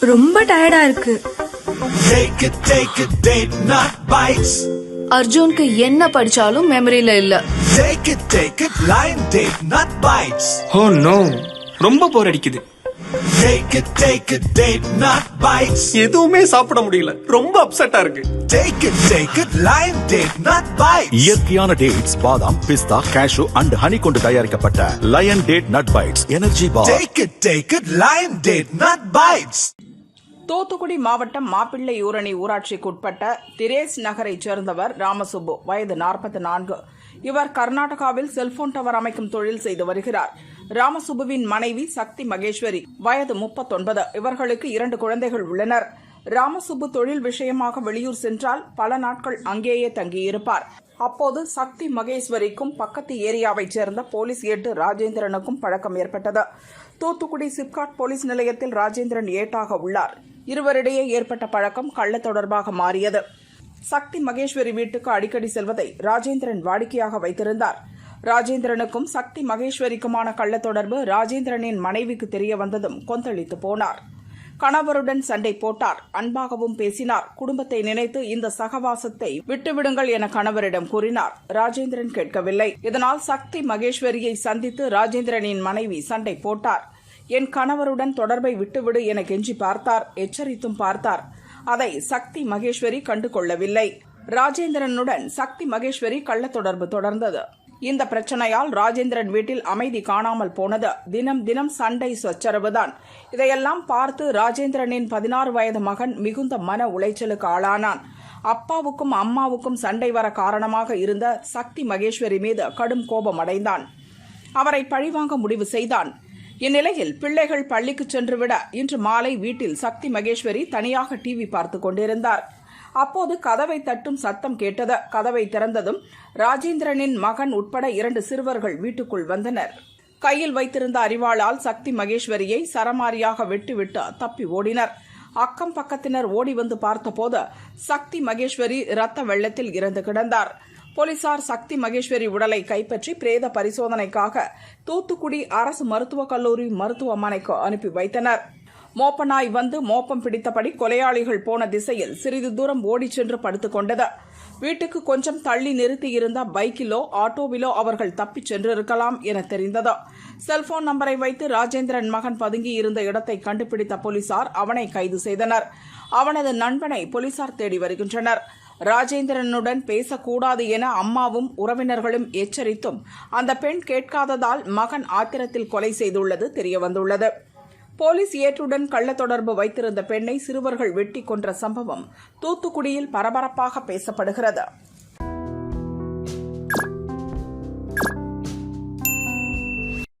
ரொம்ப டயர்டா இருக்கு. அர்ஜுனுக்கு என்ன படிச்சாலும் மெமரியில இல்ல. ஓ நோ ரொம்ப போர் அடிக்குது. எதுவுமே சாப்பிட முடியல ரொம்ப அப்செட்டா இருக்கு. இயற்கையான டேட்ஸ் பாதாம் பிஸ்தா கேஷு அண்ட் ஹனி கொண்டு தயாரிக்கப்பட்ட lion date nut bites energy bar Take it, take it, line date not bites. Thoothukudi மாவட்டம் மாப்பிள்ளை ஊரணி ஊராட்சிக்குட்பட்ட திரேஸ் நகரைச் சேர்ந்தவர் ராமசுப்பு வயது நாற்பத்தி நான்கு. இவர் கர்நாடகாவில் செல்போன் டவர் அமைக்கும் தொழில் செய்து வருகிறார். ராமசுப்புவின் மனைவி சக்தி மகேஸ்வரி வயது முப்பத்தொன்பது. இவர்களுக்கு இரண்டு குழந்தைகள் உள்ளனர். ராமசுப்பு தொழில் விஷயமாக வெளியூர் சென்றால் பல நாட்கள் அங்கேயே தங்கியிருப்பார். அப்போது சக்தி மகேஸ்வரிக்கும் பக்கத்து ஏரியாவைச் சேர்ந்த போலீஸ் ஏட்டு ராஜேந்திரனுக்கும் பழக்கம் ஏற்பட்டது. தூத்துக்குடி சிப்காட் போலீஸ் நிலையத்தில் ராஜேந்திரன் ஏட்டாக உள்ளார். இருவரிடையே ஏற்பட்ட பழக்கம் கள்ள தொடர்பாக மாறியது. சக்தி மகேஸ்வரி வீட்டுக்கு அடிக்கடி செல்வதை ராஜேந்திரன் வாடிக்கையாக வைத்திருந்தார். ராஜேந்திரனுக்கும் சக்தி மகேஸ்வரிக்குமான கள்ள தொடர்பு ராஜேந்திரனின் மனைவிக்கு தெரிய வந்ததும் கொந்தளித்து போனார். கணவருடன் சண்டை போட்டார். அன்பாகவும் பேசினார். குடும்பத்தை நினைத்து இந்த சகவாசத்தை விட்டுவிடுங்கள் என கணவரிடம் கூறினார். ராஜேந்திரன் கேட்கவில்லை. இதனால் சக்தி மகேஸ்வரியை சந்தித்து ராஜேந்திரனின் மனைவி சண்டை போட்டார். என் கணவருடன் தொடர்பை விட்டுவிடு என கெஞ்சி பார்த்தார். எச்சரித்தும் பார்த்தார். அதை சக்தி மகேஸ்வரி கண்டு கொள்ளவில்லை ராஜேந்திரனுடன் சக்தி மகேஸ்வரி கள்ள தொடர்பு தொடர்ந்தது. இந்த பிரச்சனையால் ராஜேந்திரன் வீட்டில் அமைதி காணாமல் போனது. தினம் தினம் சண்டை சொச்சரவுதான். இதையெல்லாம் பார்த்து ராஜேந்திரனின் பதினாறு வயது மகன் மிகுந்த மன உளைச்சலுக்கு ஆளானான். அப்பாவுக்கும் அம்மாவுக்கும் சண்டை வர காரணமாக இருந்த சக்தி மகேஸ்வரி மீது கடும் கோபம் அடைந்தான் அவரை பழிவாங்க முடிவு செய்தான். இந்நிலையில் பிள்ளைகள் பள்ளிக்கு சென்றுவிட இன்று மாலை வீட்டில் சக்தி மகேஸ்வரி தனியாக டிவி பார்த்து கொண்டிருந்தார். அப்போது கதவை தட்டும் சத்தம் கேட்டது. கதவை திறந்ததும் ராஜேந்திரனின் மகன் உட்பட இரண்டு சிறுவர்கள் வீட்டுக்குள் வந்தனர். கையில் வைத்திருந்த அறிவாளால் சக்தி மகேஸ்வரியை சரமாரியாக வெட்டிவிட்டு தப்பி ஓடினர். அக்கம் பக்கத்தினர் ஓடி வந்து பார்த்தபோது சக்தி மகேஸ்வரி இரத்த வெள்ளத்தில் இறந்து கிடந்தார். போலீசார் சக்தி மகேஸ்வரி உடலை கைப்பற்றி பிரேத பரிசோதனைக்காக தூத்துக்குடி அரசு மருத்துவக் கல்லூரி மருத்துவமனைக்கு அனுப்பி வைத்தனர். மோப்பனாய் வந்து மோப்பம் பிடித்தபடி கொலையாளிகள் போன திசையில் சிறிது தூரம் ஓடிச் சென்று படுத்துக் கொண்டது. வீட்டுக்கு கொஞ்சம் தள்ளி நிறுத்தியிருந்த பைக்கிலோ ஆட்டோவிலோ அவர்கள் தப்பிச் சென்றிருக்கலாம் என தெரிந்தது. செல்போன் நம்பரை வைத்து ராஜேந்திரன் மகன் பதுங்கி இருந்த இடத்தை கண்டுபிடித்த போலீசார் அவனை கைது செய்தனர். அவனது நண்பனை போலீசார் தேடி வருகின்றனர். ராஜேந்திரனுடன் பேசக்கூடாது என அம்மாவும் உறவினர்களும் எச்சரித்தும் அந்த பெண் கேட்காததால் மகன் ஆத்திரத்தில் கொலை செய்துள்ளது தெரியவந்துள்ளது. போலீஸ் ஏற்றுடன் கள்ள தொடர்பு வைத்திருந்த பெண்ணை சிறுவர்கள் வெட்டி கொன்ற சம்பவம் தூத்துக்குடியில் பரபரப்பாக பேசப்படுகிறது.